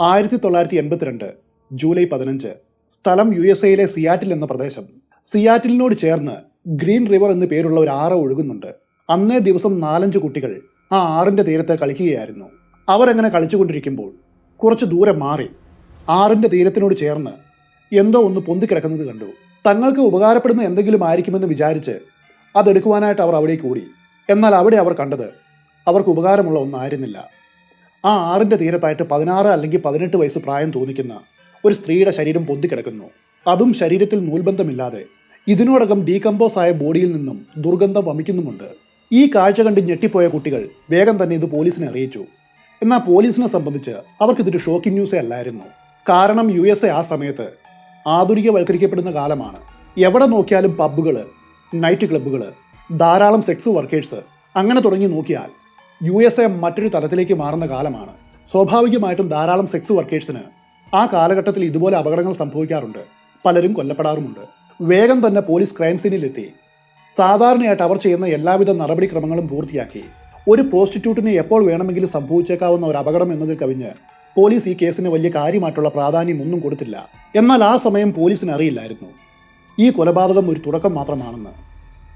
ആയിരത്തി തൊള്ളായിരത്തി എൺപത്തിരണ്ട് ജൂലൈ പതിനഞ്ച്. സ്ഥലം യു എസ് എയിലെ സിയാറ്റിൽ എന്ന പ്രദേശം. സിയാറ്റിലിനോട് ചേർന്ന് ഗ്രീൻ റിവർ എന്നു പേരുള്ള ഒരു ആറ് ഒഴുകുന്നുണ്ട്. അന്നേ ദിവസം നാലഞ്ച് കുട്ടികൾ ആ ആറിന്റെ തീരത്ത് കളിക്കുകയായിരുന്നു. അവരങ്ങനെ കളിച്ചുകൊണ്ടിരിക്കുമ്പോൾ കുറച്ച് ദൂരെ മാറി ആറിന്റെ തീരത്തിനോട് ചേർന്ന് എന്തോ ഒന്ന് പൊന്തിക്കിടക്കുന്നത് കണ്ടു. തങ്ങൾക്ക് ഉപകാരപ്പെടുന്ന എന്തെങ്കിലും ആയിരിക്കുമെന്ന് വിചാരിച്ച് അതെടുക്കുവാനായിട്ട് അവർ അവിടേക്ക് ഓടി. എന്നാൽ അവിടെ അവർ കണ്ടത് അവർക്ക് ഉപകാരമുള്ള ഒന്നായിരുന്നില്ല. ആ ആറിന്റെ തീരത്തായിട്ട് പതിനാറ് അല്ലെങ്കിൽ പതിനെട്ട് വയസ്സ് പ്രായം തോന്നിക്കുന്ന ഒരു സ്ത്രീയുടെ ശരീരം പൊന്തിക്കിടക്കുന്നു അതും ശരീരത്തിൽ നൂൽബന്ധമില്ലാതെ ഇതിനോടകം ഡീകമ്പോസ് ആയ ബോഡിയിൽ നിന്നും ദുർഗന്ധം വമിക്കുന്നുമുണ്ട്. ഈ കാഴ്ച കണ്ട് ഞെട്ടിപ്പോയ കുട്ടികൾ വേഗം തന്നെ ഇത് പോലീസിനെ അറിയിച്ചു. എന്നാൽ പോലീസിനെ സംബന്ധിച്ച് അവർക്കിതൊരു ഷോക്കിംഗ് ന്യൂസേ അല്ലായിരുന്നു. കാരണം യു എസ് എ ആ സമയത്ത് ആധുനികവൽക്കരിക്കപ്പെടുന്ന കാലമാണ്. എവിടെ നോക്കിയാലും പബ്ബുകൾ നൈറ്റ് ക്ലബ്ബുകൾ ധാരാളം സെക്സ് വർക്കേഴ്സ് അങ്ങനെ തുടങ്ങി നോക്കിയാൽ യു എസ് എ മറ്റൊരു തലത്തിലേക്ക് മാറുന്ന കാലമാണ്. സ്വാഭാവികമായിട്ടും ധാരാളം സെക്സ് വർക്കേഴ്സിന് ആ കാലഘട്ടത്തിൽ ഇതുപോലെ അപകടങ്ങൾ സംഭവിക്കാറുണ്ട്. പലരും കൊല്ലപ്പെടാറുമുണ്ട്. വേഗം തന്നെ പോലീസ് ക്രൈം സീനിലെത്തി സാധാരണയായിട്ട് അവർ ചെയ്യുന്ന എല്ലാവിധ നടപടിക്രമങ്ങളും പൂർത്തിയാക്കി. ഒരു പ്രോസ്റ്റിറ്റ്യൂട്ടിന് എപ്പോൾ വേണമെങ്കിലും സംഭവിച്ചേക്കാവുന്ന ഒരു അപകടം എന്നതിൽ കവിഞ്ഞ് പോലീസ് ഈ കേസിന് വലിയ കാര്യമായിട്ടുള്ള പ്രാധാന്യം ഒന്നും കൊടുത്തില്ല. എന്നാൽ ആ സമയം പോലീസിന് അറിയില്ലായിരുന്നു. ഈ കൊലപാതകം ഒരു തുടക്കം മാത്രമാണെന്ന്.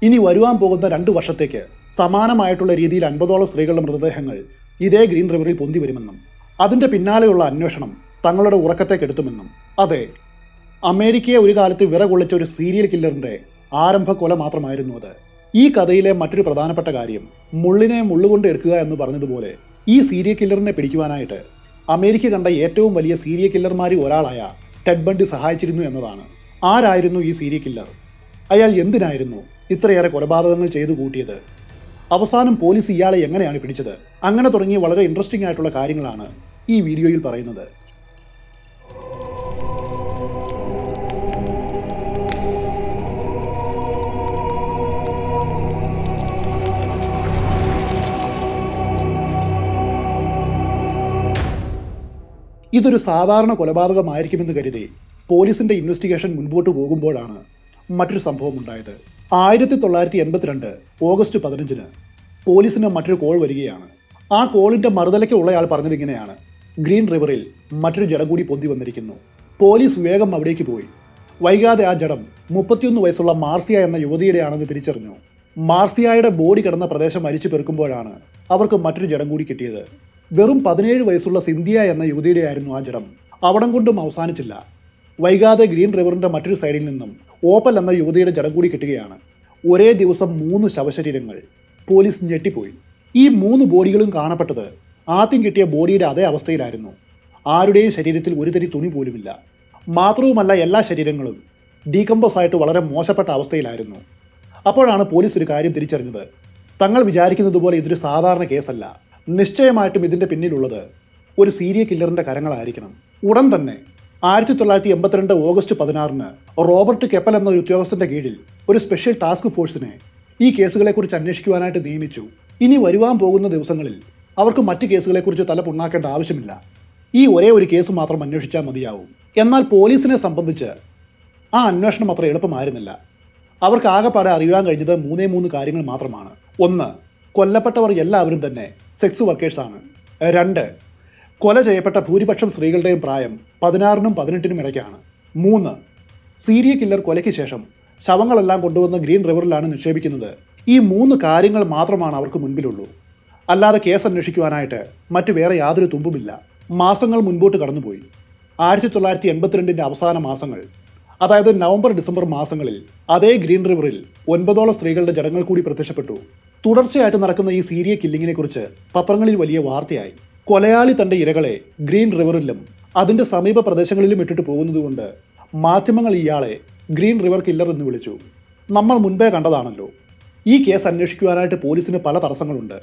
ഇനി വരുവാൻ പോകുന്ന രണ്ടു വർഷത്തേക്ക് സമാനമായിട്ടുള്ള രീതിയിൽ അൻപതോളം സ്ത്രീകളുടെ മൃതദേഹങ്ങൾ ഇതേ ഗ്രീൻ റിവറിൽ പൊന്തി വരുമെന്നും അതിന്റെ പിന്നാലെയുള്ള അന്വേഷണം തങ്ങളുടെ ഉറക്കത്തെ കെടുത്തുമെന്നും അതെ അമേരിക്കയെ ഒരു കാലത്ത് വിറകൊള്ളിച്ച ഒരു സീരിയൽ കില്ലറിന്റെ ആരംഭക്കൊല കൊല മാത്രമായിരുന്നു അത്. ഈ കഥയിലെ മറ്റൊരു പ്രധാനപ്പെട്ട കാര്യം മുള്ളിനെ മുള്ളുകൊണ്ട് എടുക്കുക എന്ന് പറഞ്ഞതുപോലെ ഈ സീരിയൽ കില്ലറിനെ പിടിക്കുവാനായിട്ട് അമേരിക്ക കണ്ട ഏറ്റവും വലിയ സീരിയൽ കില്ലർമാരിൽ ഒരാളായ ടെഡ് ബണ്ടി സഹായിച്ചിരുന്നു എന്നതാണ്. ആരായിരുന്നു ഈ സീരിയൽ കില്ലർ? അയാൾ എന്തിനായിരുന്നു ഇത്രയേറെ കൊലപാതകങ്ങൾ ചെയ്തു കൂട്ടിയത്? അവസാനം പോലീസ് ഇയാളെ എങ്ങനെയാണ് പിടിച്ചത്? അങ്ങനെ തുടങ്ങിയ വളരെ ഇൻട്രസ്റ്റിംഗ് ആയിട്ടുള്ള കാര്യങ്ങളാണ് ഈ വീഡിയോയിൽ പറയുന്നത്. ഇതൊരു സാധാരണ കൊലപാതകമായിരിക്കുമെന്ന് കരുതി പോലീസിന്റെ ഇൻവെസ്റ്റിഗേഷൻ മുൻപോട്ട് പോകുമ്പോഴാണ് മറ്റൊരു സംഭവം ഉണ്ടായത്. ആയിരത്തി തൊള്ളായിരത്തി എൺപത്തിരണ്ട് ഓഗസ്റ്റ് പതിനഞ്ചിന് പോലീസിന് മറ്റൊരു കോൾ വരികയാണ്. ആ കോളിന്റെ മറുതലയ്ക്ക് ഉള്ളയാൾ പറഞ്ഞത് ഇങ്ങനെയാണ്. ഗ്രീൻ റിവറിൽ മറ്റൊരു ജഡം കൂടി പൊന്തി വന്നിരിക്കുന്നു. പോലീസ് വേഗം അവിടേക്ക് പോയി. വൈകാതെ ആ ജഡം മുപ്പത്തിയൊന്ന് വയസ്സുള്ള മാർസിയ എന്ന യുവതിയുടെയാണെന്ന് തിരിച്ചറിഞ്ഞു. മാർസിയായുടെ ബോഡി കിടന്ന പ്രദേശം അരിച്ചു പെറുക്കുമ്പോഴാണ് അവർക്ക് മറ്റൊരു ജഡം കൂടി കിട്ടിയത്. വെറും പതിനേഴ് വയസ്സുള്ള സിന്ധിയ എന്ന യുവതിയുടെ ആയിരുന്നു ആ ജഡം. അവിടം കൊണ്ടും അവസാനിച്ചില്ല. വൈകാതെ ഗ്രീൻ റിവറിന്റെ മറ്റൊരു സൈഡിൽ നിന്നും ഓപ്പൽ എന്ന യുവതിയുടെ ജഡം കൂടി കിട്ടുകയാണ്. ഒരേ ദിവസം മൂന്ന് ശവശരീരങ്ങൾ. പോലീസ് ഞെട്ടിപ്പോയി. ഈ മൂന്ന് ബോഡികളും കാണപ്പെട്ടത് ആദ്യം കിട്ടിയ ബോഡിയുടെ അതേ അവസ്ഥയിലായിരുന്നു. ആരുടെയും ശരീരത്തിൽ ഒരു തരി തുണി പോലുമില്ല. മാത്രവുമല്ല എല്ലാ ശരീരങ്ങളും ഡീകമ്പോസ് ആയിട്ട് വളരെ മോശപ്പെട്ട അവസ്ഥയിലായിരുന്നു. അപ്പോഴാണ് പോലീസ് ഒരു കാര്യം തിരിച്ചറിഞ്ഞത്. തങ്ങൾ വിചാരിക്കുന്നത് പോലെ ഇതൊരു സാധാരണ കേസല്ല. നിശ്ചയമായിട്ടും ഇതിന്റെ പിന്നിലുള്ളത് ഒരു സീരിയ കില്ലറിന്റെ കരങ്ങളായിരിക്കണം. ഉടൻ തന്നെ ആയിരത്തി തൊള്ളായിരത്തി എൺപത്തിരണ്ട് ഓഗസ്റ്റ് പതിനാറിന് റോബർട്ട് കെപ്പൽ എന്ന ഒരു ഉദ്യോഗസ്ഥന്റെ കീഴിൽ ഒരു സ്പെഷ്യൽ ടാസ്ക് ഫോഴ്സിനെ ഈ കേസുകളെക്കുറിച്ച് അന്വേഷിക്കുവാനായിട്ട് നിയമിച്ചു. ഇനി വരുവാൻ പോകുന്ന ദിവസങ്ങളിൽ അവർക്ക് മറ്റ് കേസുകളെക്കുറിച്ച് തല പുണ്ണാക്കേണ്ട ആവശ്യമില്ല. ഈ ഒരേ ഒരു കേസ് മാത്രം അന്വേഷിച്ചാൽ മതിയാവും. എന്നാൽ പോലീസിനെ സംബന്ധിച്ച് ആ അന്വേഷണം അത്ര എളുപ്പമായിരുന്നില്ല. അവർക്ക് ആകെപ്പാടെ അറിയുവാൻ കഴിഞ്ഞത് മൂന്നേ മൂന്ന് കാര്യങ്ങൾ മാത്രമാണ്. ഒന്ന് കൊല്ലപ്പെട്ടവർ എല്ലാവരും തന്നെ സെക്സ് വർക്കേഴ്സാണ്. രണ്ട് കൊല ചെയ്യപ്പെട്ട ഭൂരിപക്ഷം സ്ത്രീകളുടെയും പ്രായം പതിനാറിനും പതിനെട്ടിനും ഇടയ്ക്കാണ്. മൂന്ന് സീരിയ കില്ലർ കൊലയ്ക്ക് ശേഷം ശവങ്ങളെല്ലാം കൊണ്ടുവന്ന് ഗ്രീൻ റിവറിലാണ് നിക്ഷേപിക്കുന്നത്. ഈ മൂന്ന് കാര്യങ്ങൾ മാത്രമാണ് അവർക്ക് മുൻപിലുള്ളൂ. അല്ലാതെ കേസ് അന്വേഷിക്കുവാനായിട്ട് മറ്റു വേറെ യാതൊരു തുമ്പുമില്ല. മാസങ്ങൾ മുൻപോട്ട് കടന്നുപോയി. ആയിരത്തി തൊള്ളായിരത്തി എൺപത്തിരണ്ടിന്റെ അവസാന മാസങ്ങൾ അതായത് നവംബർ ഡിസംബർ മാസങ്ങളിൽ അതേ ഗ്രീൻ റിവറിൽ ഒൻപതോളം സ്ത്രീകളുടെ ജഡങ്ങൾ കൂടി പ്രത്യക്ഷപ്പെട്ടു. തുടർച്ചയായിട്ട് നടക്കുന്ന ഈ സീരിയ കില്ലിങ്ങിനെ കുറിച്ച് പത്രങ്ങളിൽ വലിയ വാർത്തയായി. കൊലയാളി തന്റെ ഇരകളെ ഗ്രീൻ റിവറിലും അതിന്റെ സമീപ പ്രദേശങ്ങളിലും ഇട്ടിട്ട് പോകുന്നതുകൊണ്ട് മാധ്യമങ്ങൾ ഇയാളെ ഗ്രീൻ റിവർ കില്ലർ എന്ന് വിളിച്ചു. നമ്മൾ മുൻപേ കണ്ടതാണല്ലോ. ഈ കേസ് അന്വേഷിക്കുവാനായിട്ട് പോലീസിന് പല തടസ്സങ്ങളുണ്ട്.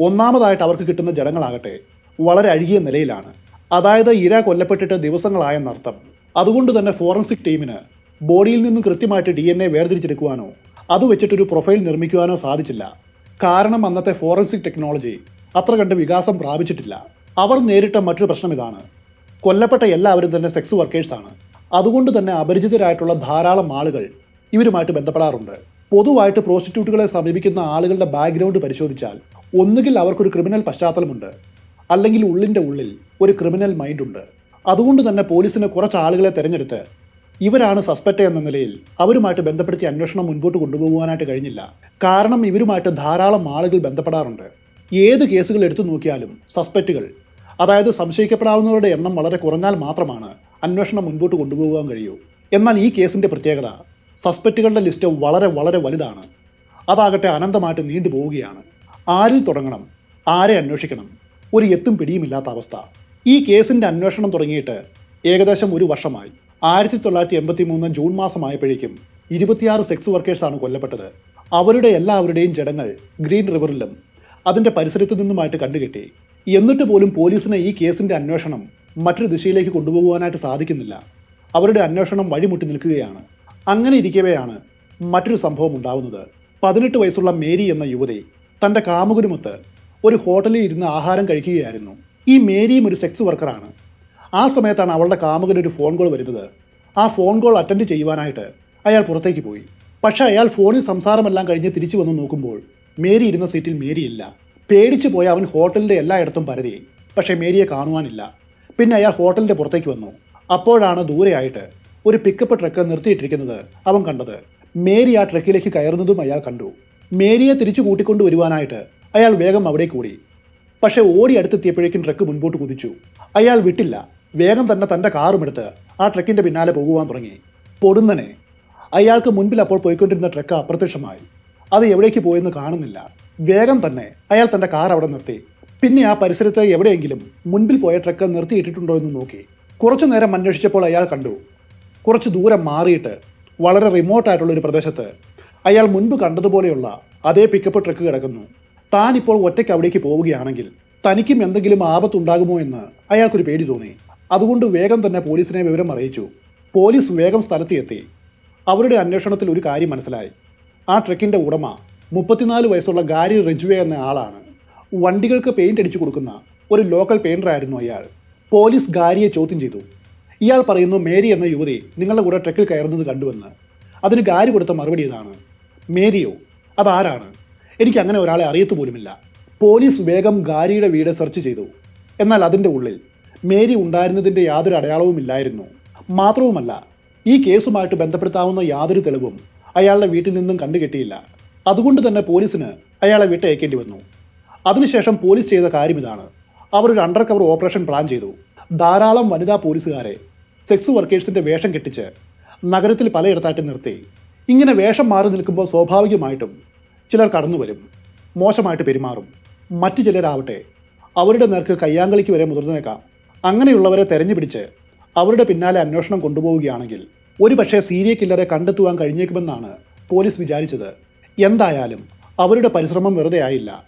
ഒന്നാമതായിട്ട് അവർക്ക് കിട്ടുന്ന ജഡങ്ങളാകട്ടെ വളരെ അഴുകിയ നിലയിലാണ്. അതായത് ഇര കൊല്ലപ്പെട്ടിട്ട് ദിവസങ്ങളായെന്നർത്ഥം അതുകൊണ്ട് തന്നെ ഫോറൻസിക് ടീമിന് ബോഡിയിൽ നിന്നും കൃത്യമായിട്ട് ഡി എൻ എ വേർതിരിച്ചെടുക്കുവാനോ അത് വെച്ചിട്ടൊരു പ്രൊഫൈൽ നിർമ്മിക്കുവാനോ സാധിച്ചില്ല. കാരണം അന്നത്തെ ഫോറൻസിക് ടെക്നോളജി അത്ര കണ്ട് വികാസം പ്രാപിച്ചിട്ടില്ല. അവർ നേരിട്ട മറ്റൊരു പ്രശ്നം ഇതാണ് കൊല്ലപ്പെട്ട എല്ലാവരും തന്നെ സെക്സ് വർക്കേഴ്സാണ് അതുകൊണ്ട് തന്നെ അപരിചിതരായിട്ടുള്ള ധാരാളം ആളുകൾ ഇവരുമായിട്ട് ബന്ധപ്പെടാറുണ്ട്. പൊതുവായിട്ട് പ്രോസ്റ്റിറ്റ്യൂട്ടുകളെ സമീപിക്കുന്ന ആളുകളുടെ ബാക്ക്ഗ്രൗണ്ട് പരിശോധിച്ചാൽ ഒന്നുകിൽ അവർക്കൊരു ക്രിമിനൽ പശ്ചാത്തലമുണ്ട്. അല്ലെങ്കിൽ ഉള്ളിന്റെ ഉള്ളിൽ ഒരു ക്രിമിനൽ മൈൻഡ് ഉണ്ട്. അതുകൊണ്ട് തന്നെ പോലീസിന് കുറച്ച് ആളുകളെ തിരഞ്ഞെടുത്ത് ഇവരാണ് സസ്പെക്റ്റ് എന്ന നിലയിൽ അവരുമായിട്ട് ബന്ധപ്പെടുത്തി അന്വേഷണം മുൻപോട്ട് കൊണ്ടുപോകുവാനായിട്ട് കഴിഞ്ഞില്ല. കാരണം ഇവരുമായിട്ട് ധാരാളം ആളുകൾ ബന്ധപ്പെടാറുണ്ട്. ഏത് കേസുകൾ എടുത്തു നോക്കിയാലും സസ്പെക്റ്റുകൾ അതായത് സംശയിക്കപ്പെടാവുന്നവരുടെ എണ്ണം വളരെ കുറഞ്ഞാൽ മാത്രമാണ് അന്വേഷണം മുൻപോട്ട് കൊണ്ടുപോകാൻ കഴിയൂ. എന്നാൽ ഈ കേസിന്റെ പ്രത്യേകത സസ്പെക്റ്റുകളുടെ ലിസ്റ്റ് വളരെ വളരെ വലുതാണ്. അതാകട്ടെ അനന്തമായിട്ട് നീണ്ടുപോവുകയാണ് ആരിൽ തുടങ്ങണം ആരെ അന്വേഷിക്കണം ഒരു എത്തും പിടിയുമില്ലാത്ത അവസ്ഥ. ഈ കേസിന്റെ അന്വേഷണം തുടങ്ങിയിട്ട് ഏകദേശം ഒരു വർഷമായി. ആയിരത്തി തൊള്ളായിരത്തി എൺപത്തി മൂന്ന് ജൂൺ മാസമായപ്പോഴേക്കും ഇരുപത്തിയാറ് സെക്സ് വർക്കേഴ്സാണ് കൊല്ലപ്പെട്ടത്. അവരുടെ എല്ലാവരുടെയും ജഡങ്ങൾ ഗ്രീൻ റിവറിലും അതിന്റെ പരിസരത്തു നിന്നുമായിട്ട് കണ്ടുകെട്ടി. എന്നിട്ട് പോലും പോലീസിന് ഈ കേസിന്റെ അന്വേഷണം മറ്റൊരു ദിശയിലേക്ക് കൊണ്ടുപോകുവാനായിട്ട് സാധിക്കുന്നില്ല. അവരുടെ അന്വേഷണം വഴിമുട്ടി നിൽക്കുകയാണ്. അങ്ങനെ ഇരിക്കവെയാണ് മറ്റൊരു സംഭവം ഉണ്ടാവുന്നത്. പതിനെട്ട് വയസ്സുള്ള മേരി എന്ന യുവതി തന്റെ കാമുകനുമൊത്ത് ഒരു ഹോട്ടലിൽ ഇരുന്ന് ആഹാരം കഴിക്കുകയായിരുന്നു. ഈ മേരിയും ഒരു സെക്സ് വർക്കറാണ്. ആ സമയത്താണ് അവളുടെ കാമുകന് ഒരു ഫോൺ കോൾ വരുന്നത്. ആ ഫോൺ കോൾ അറ്റൻഡ് ചെയ്യുവാനായിട്ട് അയാൾ പുറത്തേക്ക് പോയി. പക്ഷേ അയാൾ ഫോണിൽ സംസാരമെല്ലാം കഴിഞ്ഞ് തിരിച്ചു വന്ന് നോക്കുമ്പോൾ മേരി ഇരുന്ന സീറ്റിൽ മേരിയില്ല. പേടിച്ചു പോയ അവൻ ഹോട്ടലിന്റെ എല്ലായിടത്തും പരതിയായി പക്ഷേ മേരിയെ കാണുവാനില്ല. പിന്നെ അയാൾ ഹോട്ടലിന്റെ പുറത്തേക്ക് വന്നു. അപ്പോഴാണ് ദൂരെയായിട്ട് ഒരു പിക്കപ്പ് ട്രക്ക് നിർത്തിയിട്ടിരിക്കുന്നത് അവൻ കണ്ടത്. മേരി ആ ട്രക്കിലേക്ക് കയറുന്നതും അയാൾ കണ്ടു. മേരിയെ തിരിച്ചു കൂട്ടിക്കൊണ്ടു വരുവാനായിട്ട് അയാൾ വേഗം അവിടെ കൂടി പക്ഷേ ഓടി അടുത്തെത്തിയപ്പോഴേക്കും ട്രക്ക് മുൻപോട്ട് കുതിച്ചു. അയാൾ വിട്ടില്ല. വേഗം തന്നെ തന്റെ കാറുമെടുത്ത് ആ ട്രക്കിന്റെ പിന്നാലെ പോകുവാൻ തുടങ്ങി. പൊടുന്നനെ. അയാൾക്ക് മുൻപിൽ അപ്പോൾ പോയിക്കൊണ്ടിരുന്ന ട്രക്ക് അപ്രത്യക്ഷമായി. അത് എവിടേക്ക് പോയെന്ന് കാണുന്നില്ല. വേഗം തന്നെ അയാൾ തന്റെ കാർ അവിടെ നിർത്തി. പിന്നെ ആ പരിസരത്ത് എവിടെയെങ്കിലും മുൻപിൽ പോയ ട്രക്ക് നിർത്തിയിട്ടിട്ടുണ്ടോ എന്ന് നോക്കി. കുറച്ചു നേരം അന്വേഷിച്ചപ്പോൾ അയാൾ കണ്ടു. കുറച്ച് ദൂരം മാറിയിട്ട് വളരെ റിമോട്ടായിട്ടുള്ള ഒരു പ്രദേശത്ത് അയാൾ മുൻപ് കണ്ടതുപോലെയുള്ള അതേ പിക്കപ്പ് ട്രക്ക് കിടക്കുന്നു. താൻ ഇപ്പോൾ ഒറ്റയ്ക്ക് അവിടേക്ക് പോവുകയാണെങ്കിൽ തനിക്കും എന്തെങ്കിലും ആപത്തുണ്ടാകുമോ എന്ന് അയാൾക്കൊരു പേടി തോന്നി. അതുകൊണ്ട് വേഗം തന്നെ പോലീസിനെ വിവരം അറിയിച്ചു. പോലീസ് വേഗം സ്ഥലത്തെത്തി. അവരുടെ അന്വേഷണത്തിൽ ഒരു കാര്യം മനസ്സിലായി. ആ ട്രക്കിന്റെ ഉടമ മുപ്പത്തിനാല് വയസ്സുള്ള ഗാരി റിജ്വേ എന്ന ആളാണ്. വണ്ടികൾക്ക് പെയിന്റ് അടിച്ചു കൊടുക്കുന്ന ഒരു ലോക്കൽ പെയിന്ററായിരുന്നു അയാൾ. പോലീസ് ഗാരിയെ ചോദ്യം ചെയ്തു. ഇയാൾ പറയുന്നു മേരി എന്ന യുവതി നിങ്ങളുടെ കൂടെ ട്രക്കിൽ കയറുന്നത് കണ്ടുവെന്ന്. അതിന് ഗാരി കൊടുത്ത മറുപടി ഇതാണ്. മേരിയോ? അതാരാണ്? എനിക്ക് അങ്ങനെ ഒരാളെ അറിയത്തു പോലുമില്ല. പോലീസ് വേഗം ഗാരിയുടെ വീട് സെർച്ച് ചെയ്തു. എന്നാൽ അതിന്റെ ഉള്ളിൽ മേരി ഉണ്ടായിരുന്നതിന്റെ യാതൊരു അടയാളവും ഇല്ലായിരുന്നു മാത്രവുമല്ല ഈ കേസുമായിട്ട് ബന്ധപ്പെടുത്താവുന്ന യാതൊരു തെളിവും അയാളുടെ വീട്ടിൽ നിന്നും കണ്ടുകെട്ടിയില്ല. അതുകൊണ്ട് തന്നെ പോലീസിന് അയാളെ വിട്ടയക്കേണ്ടി വന്നു. അതിനുശേഷം പോലീസ് ചെയ്ത കാര്യം ഇതാണ്. അവർ ഒരു അണ്ടർ കവർ ഓപ്പറേഷൻ പ്ലാൻ ചെയ്തു. ധാരാളം വനിതാ പോലീസുകാരെ സെക്സ് വർക്കേഴ്സിന്റെ വേഷം കെട്ടിച്ച് നഗരത്തിൽ പലയിടത്തായിട്ട് നിർത്തി. ഇങ്ങനെ വേഷം മാറി നിൽക്കുമ്പോൾ സ്വാഭാവികമായിട്ടും ചിലർ കടന്നു വരും മോശമായിട്ട് പെരുമാറും. മറ്റു ചിലരാവട്ടെ അവരുടെ നേർക്ക് കയ്യാങ്കളിക്ക് വരെ മുതിർന്നേക്കാം. അങ്ങനെയുള്ളവരെ തെരഞ്ഞു പിടിച്ച് അവരുടെ പിന്നാലെ അന്വേഷണം കൊണ്ടുപോവുകയാണെങ്കിൽ ഒരു പക്ഷേ സീരിയ കില്ലറെ കണ്ടെത്തുവാൻ കഴിഞ്ഞേക്കുമെന്നാണ് പോലീസ് വിചാരിച്ചത്. എന്തായാലും അവരുടെ പരിശ്രമം വെറുതെ ആയില്ല.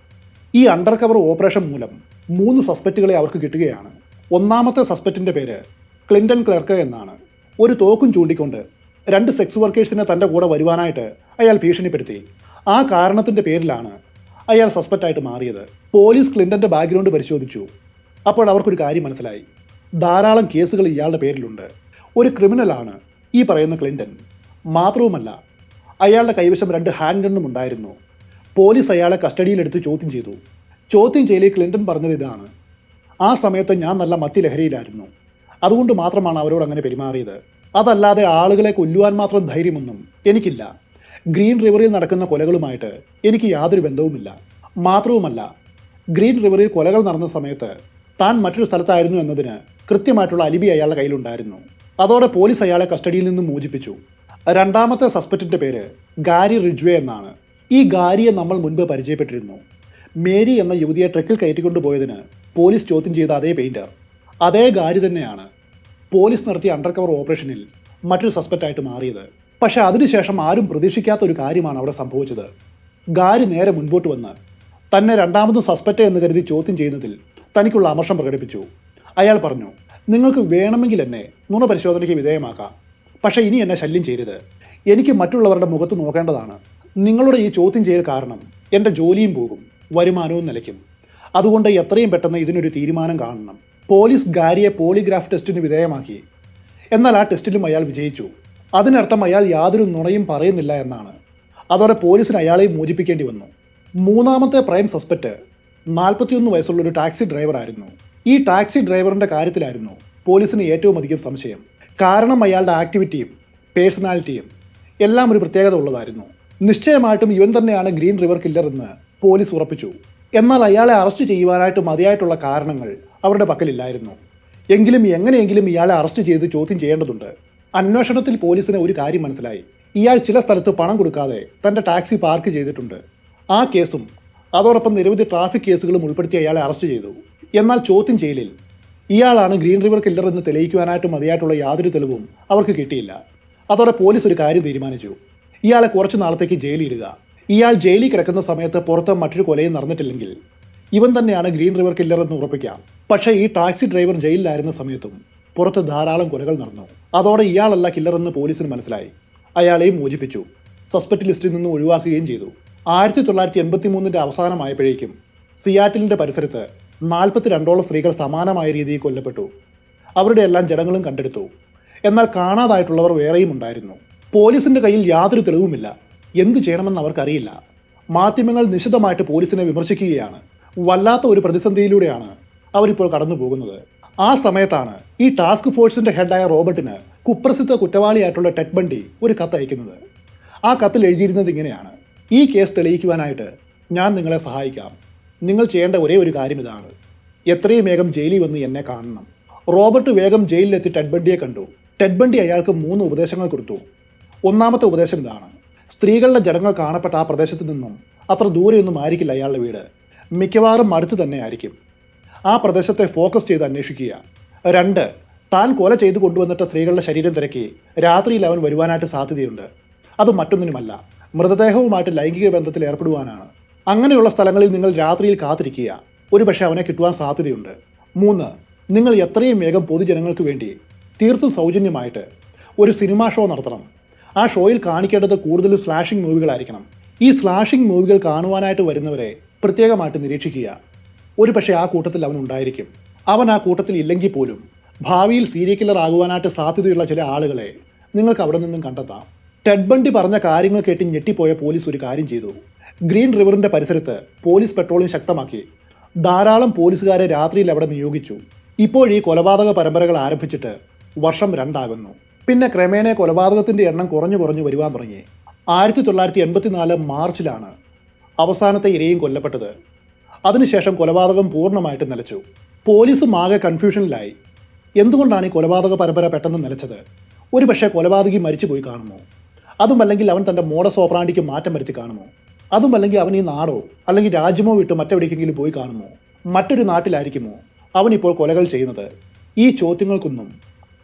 ഈ അണ്ടർ കവർ ഓപ്പറേഷൻ മൂലം മൂന്ന് സസ്പെക്റ്റുകളെ അവർക്ക് കിട്ടുകയാണ്. ഒന്നാമത്തെ സസ്പെക്റ്റിന്റെ പേര് ക്ലിന്റൺ ക്ലർക്ക് എന്നാണ്. ഒരു തോക്കും ചൂണ്ടിക്കൊണ്ട് രണ്ട് സെക്സ് വർക്കേഴ്സിനെ തന്റെ കൂടെ വരുവാനായിട്ട് അയാൾ ഭീഷണിപ്പെടുത്തി. ആ കാരണത്തിന്റെ പേരിലാണ് അയാൾ സസ്പെക്റ്റായിട്ട് മാറിയത്. പോലീസ് ക്ലിന്റന്റെ ബാക്ക്ഗ്രൗണ്ട് പരിശോധിച്ചു. അപ്പോൾ അവർക്കൊരു കാര്യം മനസ്സിലായി. ധാരാളം കേസുകൾ ഇയാളുടെ പേരിലുണ്ട്. ഒരു ക്രിമിനലാണ് ഈ പറയുന്ന ക്ലിന്റൺ മാത്രവുമല്ല അയാളുടെ കൈവശം രണ്ട് ഹാൻഡ് ഗണ്ണും ഉണ്ടായിരുന്നു. പോലീസ് അയാളെ കസ്റ്റഡിയിലെടുത്ത് ചോദ്യം ചെയ്തു. ചോദ്യം ചെയ്യലിൽ ക്ലിന്റൺ പറഞ്ഞത് ഇതാണ്. ആ സമയത്ത് ഞാൻ നല്ല മദ്യലഹരിയിലായിരുന്നു അതുകൊണ്ട് മാത്രമാണ് അവരോട് അങ്ങനെ പെരുമാറിയത്. അതല്ലാതെ ആളുകളെ കൊല്ലുവാൻ മാത്രം ധൈര്യമൊന്നും എനിക്കില്ല. ഗ്രീൻ റിവറിൽ നടക്കുന്ന കൊലകളുമായിട്ട് എനിക്ക് യാതൊരു ബന്ധവുമില്ല. മാത്രവുമല്ല ഗ്രീൻ റിവറിൽ കൊലകൾ നടന്ന സമയത്ത് താൻ മറ്റൊരു സ്ഥലത്തായിരുന്നു എന്നതിന് കൃത്യമായിട്ടുള്ള അലിബി അയാളുടെ കയ്യിലുണ്ടായിരുന്നു. അതോടെ പോലീസ് അയാളെ കസ്റ്റഡിയിൽ നിന്നും മോചിപ്പിച്ചു. രണ്ടാമത്തെ സസ്പെക്റ്റിന്റെ പേര് ഗാരി റിജ്വേ എന്നാണ്. ഈ ഗാരിയെ നമ്മൾ മുൻപ് പരിചയപ്പെട്ടിരുന്നു. മേരി എന്ന യുവതിയെ ട്രക്കിൽ കയറ്റിക്കൊണ്ടുപോയതിന് പോലീസ് ചോദ്യം ചെയ്ത അതേ പെയിന്റർ. അതേ ഗാരി തന്നെയാണ് പോലീസ് നടത്തിയ അണ്ടർ കവർ ഓപ്പറേഷനിൽ മറ്റൊരു സസ്പെക്റ്റായിട്ട് മാറിയത്. പക്ഷെ അതിനുശേഷം ആരും പ്രതീക്ഷിക്കാത്ത ഒരു കാര്യമാണ് അവിടെ സംഭവിച്ചത്. ഗാരി നേരെ മുൻപോട്ട് വന്ന് തന്നെ രണ്ടാമതും സസ്പെക്റ്റ് എന്ന് കരുതി ചോദ്യം ചെയ്യുന്നതിൽ തനിക്കുള്ള അമർഷം പ്രകടിപ്പിച്ചു. അയാൾ പറഞ്ഞു നിങ്ങൾക്ക് വേണമെങ്കിൽ എന്നെ നുണ പരിശോധനയ്ക്ക് വിധേയമാക്കാം. പക്ഷേ ഇനി എന്നെ ശല്യം ചെയ്യരുത്. എനിക്ക് മറ്റുള്ളവരുടെ മുഖത്ത് നോക്കേണ്ടതാണ്. നിങ്ങളുടെ ഈ ചോദ്യം ചെയ്യൽ കാരണം എന്റെ ജോലിയും പോകും വരുമാനവും നിലയ്ക്കും. അതുകൊണ്ട് എത്രയും പെട്ടെന്ന് ഇതിനൊരു തീരുമാനം കാണണം. പോലീസ് ഗാരിയെ പോളിഗ്രാഫ് ടെസ്റ്റിന് വിധേയമാക്കി. എന്നാൽ ആ ടെസ്റ്റിലും അയാൾ വിജയിച്ചു. അതിനർത്ഥം അയാൾ യാതൊരു നുണയും പറയുന്നില്ല എന്നാണ്. അതോടെ പോലീസിന് അയാളെ മോചിപ്പിക്കേണ്ടി വന്നു. മൂന്നാമത്തെ പ്രൈം സസ്പെക്റ്റ് നാൽപ്പത്തിയൊന്ന് വയസ്സുള്ള ഒരു ടാക്സി ഡ്രൈവറായിരുന്നു. ഈ ടാക്സി ഡ്രൈവറിന്റെ കാര്യത്തിലായിരുന്നു പോലീസിന് ഏറ്റവും അധികം സംശയം. കാരണം അയാളുടെ ആക്ടിവിറ്റിയും പേഴ്സണാലിറ്റിയും എല്ലാം ഒരു പ്രത്യേകത ഉള്ളതായിരുന്നു. നിശ്ചയമായിട്ടും ഇവൻ തന്നെയാണ് ഗ്രീൻ റിവർ കില്ലർ എന്ന് പോലീസ് ഉറപ്പിച്ചു. എന്നാൽ അയാളെ അറസ്റ്റ് ചെയ്യുവാനായിട്ട് മതിയായിട്ടുള്ള കാരണങ്ങൾ അവരുടെ പക്കലില്ലായിരുന്നു. എങ്കിലും എങ്ങനെയെങ്കിലും ഇയാളെ അറസ്റ്റ് ചെയ്ത് ചോദ്യം ചെയ്യേണ്ടതുണ്ട്. അന്വേഷണത്തിൽ പോലീസിന് ഒരു കാര്യം മനസ്സിലായി. ഇയാൾ ചില സ്ഥലത്ത് പണം കൊടുക്കാതെ തന്റെ ടാക്സി പാർക്ക് ചെയ്തിട്ടുണ്ട്. ആ കേസും അതോടൊപ്പം നിരവധി ട്രാഫിക് കേസുകളും ഉൾപ്പെടുത്തി അയാളെ അറസ്റ്റ് ചെയ്തു. എന്നാൽ ചോദ്യം ചെയ്യലിൽ. ഇയാളാണ് ഗ്രീൻ റിവർ കില്ലർ എന്ന് തെളിയിക്കുവാനായിട്ട് മതിയായിട്ടുള്ള യാതൊരു തെളിവും അവർക്ക് കിട്ടിയില്ല. അതോടെ പോലീസ് ഒരു കാര്യം തീരുമാനിച്ചു. ഇയാളെ കുറച്ച് നാളത്തേക്ക് ജയിലിടുക ഇയാൾ ജയിലിൽ കിടക്കുന്ന സമയത്ത് പുറത്ത് മറ്റൊരു കൊലയും നടന്നിട്ടില്ലെങ്കിൽ ഇവൻ തന്നെയാണ് ഗ്രീൻ റിവർ കില്ലർ എന്ന് ഉറപ്പിക്കാം. പക്ഷേ ഈ ടാക്സി ഡ്രൈവർ ജയിലിലായിരുന്ന സമയത്തും പുറത്ത് ധാരാളം കൊലകൾ നടന്നു. അതോടെ ഇയാളല്ല കില്ലർ എന്ന് പോലീസിന് മനസ്സിലായി. അയാളെയും മോചിപ്പിച്ചു. സസ്പെക്ട് ലിസ്റ്റിൽ നിന്ന് ഒഴിവാക്കുകയും ചെയ്തു. ആയിരത്തി തൊള്ളായിരത്തി എൺപത്തി മൂന്നിന്റെ അവസാനമായപ്പോഴേക്കും സിയാറ്റിലിന്റെ പരിസരത്ത് നാൽപ്പത്തി രണ്ടോളം സ്ത്രീകൾ സമാനമായ രീതിയിൽ കൊല്ലപ്പെട്ടു. അവരുടെ എല്ലാം ജഡങ്ങളും കണ്ടെടുത്തു. എന്നാൽ കാണാതായിട്ടുള്ളവർ വേറെയും ഉണ്ടായിരുന്നു. പോലീസിന്റെ കയ്യിൽ യാതൊരു തെളിവുമില്ല. എന്തു ചെയ്യണമെന്ന് അവർക്കറിയില്ല. മാധ്യമങ്ങൾ നിശിതമായിട്ട് പോലീസിനെ വിമർശിക്കുകയാണ്. വല്ലാത്ത ഒരു പ്രതിസന്ധിയിലൂടെയാണ് അവരിപ്പോൾ കടന്നു പോകുന്നത് ആ സമയത്താണ് ഈ ടാസ്ക് ഫോഴ്സിന്റെ ഹെഡായ റോബർട്ടിന് കുപ്രസിദ്ധ കുറ്റവാളിയായിട്ടുള്ള ടെഡ് ബണ്ടി ഒരു കത്ത് അയക്കുന്നത്. ആ കത്തിൽ എഴുതിയിരുന്നത് ഇങ്ങനെയാണ്. ഈ കേസ് തെളിയിക്കുവാനായിട്ട് ഞാൻ നിങ്ങളെ സഹായിക്കാം. നിങ്ങൾ ചെയ്യേണ്ട ഒരേ ഒരു കാര്യം ഇതാണ്. എത്രയും വേഗം ജയിലിൽ വന്ന് എന്നെ കാണണം. റോബർട്ട് വേഗം ജയിലിലെത്തി ടെഡ് ബണ്ടിയെ കണ്ടു. ടെഡ് ബണ്ടി അയാൾക്ക് മൂന്ന് ഉപദേശങ്ങൾ കൊടുത്തു. ഒന്നാമത്തെ ഉപദേശം ഇതാണ്. സ്ത്രീകളുടെ ജടങ്ങൾ കാണപ്പെട്ട ആ പ്രദേശത്ത് നിന്നും അത്ര ദൂരെയൊന്നും ആയിരിക്കില്ല അയാളുടെ വീട്. മിക്കവാറും അടുത്ത് തന്നെ ആയിരിക്കും. ആ പ്രദേശത്തെ ഫോക്കസ് ചെയ്ത് അന്വേഷിക്കുക. രണ്ട് താൻ കൊല ചെയ്തു കൊണ്ടുവന്നിട്ട് സ്ത്രീകളുടെ ശരീരം തിരക്കി രാത്രിയിൽ അവൻ വരുവാനായിട്ട് സാധ്യതയുണ്ട്. അത് മറ്റൊന്നിനുമല്ല മൃതദേഹവുമായിട്ട് ലൈംഗിക ബന്ധത്തിൽ ഏർപ്പെടുവാനാണ്. അങ്ങനെയുള്ള സ്ഥലങ്ങളിൽ നിങ്ങൾ രാത്രിയിൽ കാത്തിരിക്കുക. ഒരുപക്ഷെ അവനെ കിട്ടുവാൻ സാധ്യതയുണ്ട്. മൂന്ന് നിങ്ങൾ എത്രയും വേഗം പൊതുജനങ്ങൾക്ക് വേണ്ടി തീർത്തും സൗജന്യമായിട്ട് ഒരു സിനിമാ ഷോ നടത്തണം. ആ ഷോയിൽ കാണിക്കേണ്ടത് കൂടുതൽ സ്ലാഷിംഗ് മൂവികളായിരിക്കണം. ഈ സ്ലാഷിംഗ് മൂവികൾ കാണുവാനായിട്ട് വരുന്നവരെ പ്രത്യേകമായിട്ട് നിരീക്ഷിക്കുക. ഒരു പക്ഷേ ആ കൂട്ടത്തിൽ അവൻ ഉണ്ടായിരിക്കും. അവൻ ആ കൂട്ടത്തിൽ ഇല്ലെങ്കിൽ പോലും ഭാവിയിൽ സീരിയൽ കില്ലർ ആകുവാനായിട്ട് സാധ്യതയുള്ള ചില ആളുകളെ നിങ്ങൾക്ക് അവിടെ നിന്നും കണ്ടെത്താം. ടെഡ് ബണ്ടി പറഞ്ഞ കാര്യങ്ങൾ കേട്ട് ഞെട്ടിപ്പോയ പോലീസ് ഒരു കാര്യം ചെയ്തു. ഗ്രീൻ റിവറിന്റെ പരിസരത്ത് പോലീസ് പെട്രോളിംഗ് ശക്തമാക്കി. ധാരാളം പോലീസുകാരെ രാത്രിയിൽ അവിടെ നിയോഗിച്ചു. ഇപ്പോൾ ഈ കൊലപാതക പരമ്പരകൾ ആരംഭിച്ചിട്ട് വർഷം രണ്ടാകുന്നു. പിന്നെ ക്രമേണ കൊലപാതകത്തിന്റെ എണ്ണം കുറഞ്ഞു കുറഞ്ഞു വരുവാൻ തുടങ്ങി. ആയിരത്തി തൊള്ളായിരത്തി എൺപത്തിനാല് മാർച്ചിലാണ് അവസാനത്തെ ഇരയും കൊല്ലപ്പെട്ടത്. അതിനുശേഷം കൊലപാതകം പൂർണമായിട്ട് നിലച്ചു. പോലീസും ആകെ കൺഫ്യൂഷനിലായി. എന്തുകൊണ്ടാണ് ഈ കൊലപാതക പരമ്പര പെട്ടെന്ന് നിലച്ചത്? ഒരുപക്ഷെ കൊലപാതകി മരിച്ചുപോയി കാണുമോ? അതും അല്ലെങ്കിൽ അവൻ തന്റെ മോഡസ് ഓപ്രാണ്ടിക്ക് മാറ്റം വരുത്തി കാണുമോ? അതും അല്ലെങ്കിൽ അവൻ ഈ നാടോ അല്ലെങ്കിൽ രാജ്യമോ വിട്ട് മറ്റെവിടേക്കെങ്കിലും പോയി കാണുമോ? മറ്റൊരു നാട്ടിലായിരിക്കുമോ അവൻ ഇപ്പോൾ കൊലകൾ ചെയ്യുന്നത്? ഈ ചോദ്യങ്ങൾക്കൊന്നും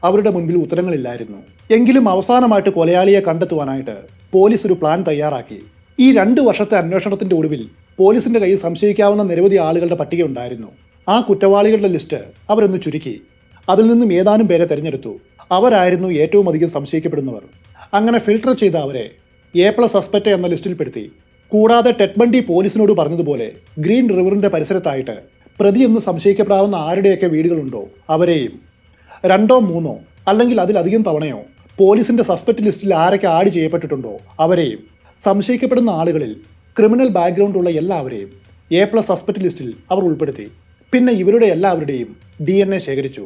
അവരുടെ മുൻപിൽ ഉത്തരങ്ങളില്ലായിരുന്നു. എങ്കിലും അവസാനമായിട്ട് കൊലയാളിയെ കണ്ടെത്തുവാനായിട്ട് പോലീസ് ഒരു പ്ലാൻ തയ്യാറാക്കി. ഈ രണ്ട് വർഷത്തെ അന്വേഷണത്തിന്റെ ഒടുവിൽ പോലീസിന്റെ കയ്യിൽ സംശയിക്കാവുന്ന നിരവധി ആളുകളുടെ പട്ടിക ഉണ്ടായിരുന്നു. ആ കുറ്റവാളികളുടെ ലിസ്റ്റ് അവരൊന്ന് ചുരുക്കി. അതിൽ നിന്നും ഏതാനും പേരെ തിരഞ്ഞെടുത്തു. അവരായിരുന്നു ഏറ്റവും അധികം സംശയിക്കപ്പെടുന്നവർ. അങ്ങനെ ഫിൽട്ടർ ചെയ്ത അവരെ എ പ്ലസ് സസ്പെക്ട് എന്ന ലിസ്റ്റിൽപ്പെടുത്തി. കൂടാതെ ടെറ്റ്മണ്ടി പോലീസിനോട് പറഞ്ഞതുപോലെ ഗ്രീൻ റിവറിന്റെ പരിസരത്തായിട്ട് പ്രതി എന്ന് സംശയിക്കപ്പെടാവുന്ന ആരുടെയൊക്കെ വീടുകളുണ്ടോ അവരെയും രണ്ടോ മൂന്നോ അല്ലെങ്കിൽ അതിലധികം തവണയോ പോലീസിന്റെ സസ്പെക്ട് ലിസ്റ്റിൽ ആരൊക്കെ ആഡ് ചെയ്യപ്പെട്ടിട്ടുണ്ടോ അവരെയും സംശയിക്കപ്പെടുന്ന ആളുകളിൽ ക്രിമിനൽ ബാക്ക്ഗ്രൗണ്ട് ഉള്ള എല്ലാവരെയും എ പ്ലസ് സസ്പെക്ട് ലിസ്റ്റിൽ അവർ ഉൾപ്പെടുത്തി. പിന്നെ ഇവരുടെ എല്ലാവരുടെയും ഡി എൻ എ ശേഖരിച്ചു.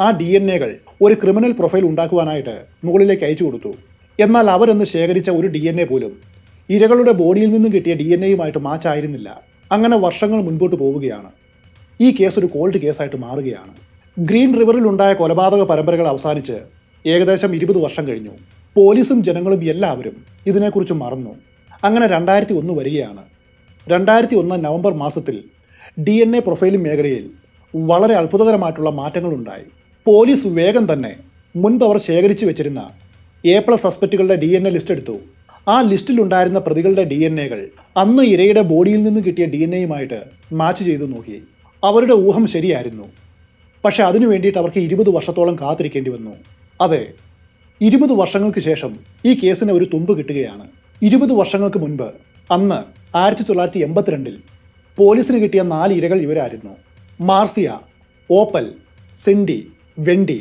ആ ഡി എൻ എകൾ ഒരു ക്രിമിനൽ പ്രൊഫൈൽ ഉണ്ടാക്കുവാനായിട്ട് മുകളിലേക്ക് അയച്ചു കൊടുത്തു. എന്നാൽ അവരെന്ന് ശേഖരിച്ച ഒരു ഡി എൻ എ പോലും ഇരകളുടെ ബോഡിയിൽ നിന്നും കിട്ടിയ ഡി എൻ എയുമായിട്ട് മാച്ച് ആയിരുന്നില്ല അങ്ങനെ വർഷങ്ങൾ മുൻപോട്ട് പോവുകയാണ്. ഈ കേസ് ഒരു കോൾഡ് കേസായിട്ട് മാറുകയാണ്. ഗ്രീൻ റിവറിൽ ഉണ്ടായ കൊലപാതക പരമ്പരകൾ അവസാനിച്ച് ഏകദേശം ഇരുപത് വർഷം കഴിഞ്ഞു. പോലീസും ജനങ്ങളും എല്ലാവരും ഇതിനെക്കുറിച്ച് മറന്നു. അങ്ങനെ രണ്ടായിരത്തി ഒന്ന് വരികയാണ്. രണ്ടായിരത്തി ഒന്ന് നവംബർ മാസത്തിൽ ഡി എൻ എ പ്രൊഫൈലിംഗ് മേഖലയിൽ വളരെ അത്ഭുതകരമായിട്ടുള്ള മാറ്റങ്ങളുണ്ടായി. പോലീസ് വേഗം തന്നെ മുൻപ് അവർ ശേഖരിച്ചു വെച്ചിരുന്ന എ പ്ലസ് സസ്പെക്റ്റുകളുടെ ഡി എൻ എ ലിസ്റ്റ് എടുത്തു. ആ ലിസ്റ്റിലുണ്ടായിരുന്ന പ്രതികളുടെ ഡി എൻ എകൾ അന്ന് ഇരയുടെ ബോഡിയിൽ നിന്ന് കിട്ടിയ ഡി എൻ എയുമായിട്ട് മാച്ച് ചെയ്തു നോക്കി. അവരുടെ ഊഹം ശരിയായിരുന്നു. പക്ഷെ അതിനു വേണ്ടിയിട്ട് അവർക്ക് ഇരുപത് വർഷത്തോളം കാത്തിരിക്കേണ്ടി വന്നു. അതെ ഇരുപത് വർഷങ്ങൾക്ക് ശേഷം ഈ കേസിന് ഒരു തുമ്പ് കിട്ടുകയാണ്. ഇരുപത് വർഷങ്ങൾക്ക് മുൻപ് അന്ന് ആയിരത്തി തൊള്ളായിരത്തി എൺപത്തിരണ്ടിൽ പോലീസിന് കിട്ടിയ നാല് ഇരകൾ ഇവരായിരുന്നു. മാർസിയ ഓപ്പൽ സെൻഡി വെണ്ടി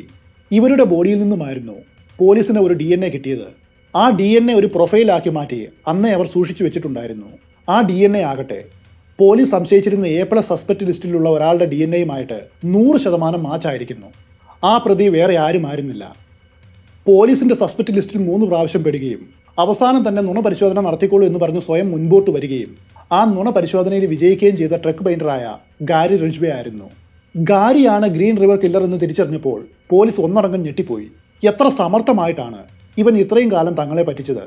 ഇവരുടെ ബോഡിയിൽ നിന്നുമായിരുന്നു പോലീസിന് ഒരു ഡി എൻ എ കിട്ടിയത്. ആ ഡി എൻ എ ഒരു പ്രൊഫൈലാക്കി മാറ്റി അന്നേ അവർ സൂക്ഷിച്ചു വെച്ചിട്ടുണ്ടായിരുന്നു. ആ ഡി എൻ എ ആകട്ടെ പോലീസ് സംശയിച്ചിരുന്ന എ പ്ലസ് സസ്പെക്ട് ലിസ്റ്റിലുള്ള ഒരാളുടെ ഡി എൻ എയുമായിട്ട് നൂറ് ശതമാനം മാച്ചായിരിക്കുന്നു ആ പ്രതി വേറെ ആരും ആയിരുന്നില്ല. പോലീസിന്റെ സസ്പെക്ട് ലിസ്റ്റിൽ മൂന്ന് പ്രാവശ്യം പെടുകയും അവസാനം തന്നെ നുണ പരിശോധന നടത്തിക്കോളൂ എന്ന് പറഞ്ഞ് സ്വയം മുൻപോട്ട് വരികയും ആ നുണ പരിശോധനയിൽ വിജയിക്കുകയും ചെയ്ത ട്രക്ക് പെയിന്ററായ ഗാരി റിജ്വേ ആയിരുന്നു. ഗാരിയാണ് ഗ്രീൻ റിവർ കില്ലർ എന്ന് തിരിച്ചറിഞ്ഞപ്പോൾ പോലീസ് ഒന്നടങ്കം ഞെട്ടിപ്പോയി. എത്ര സമർത്ഥമായിട്ടാണ് ഇവൻ ഇത്രയും കാലം തങ്ങളെ പറ്റിച്ചത്.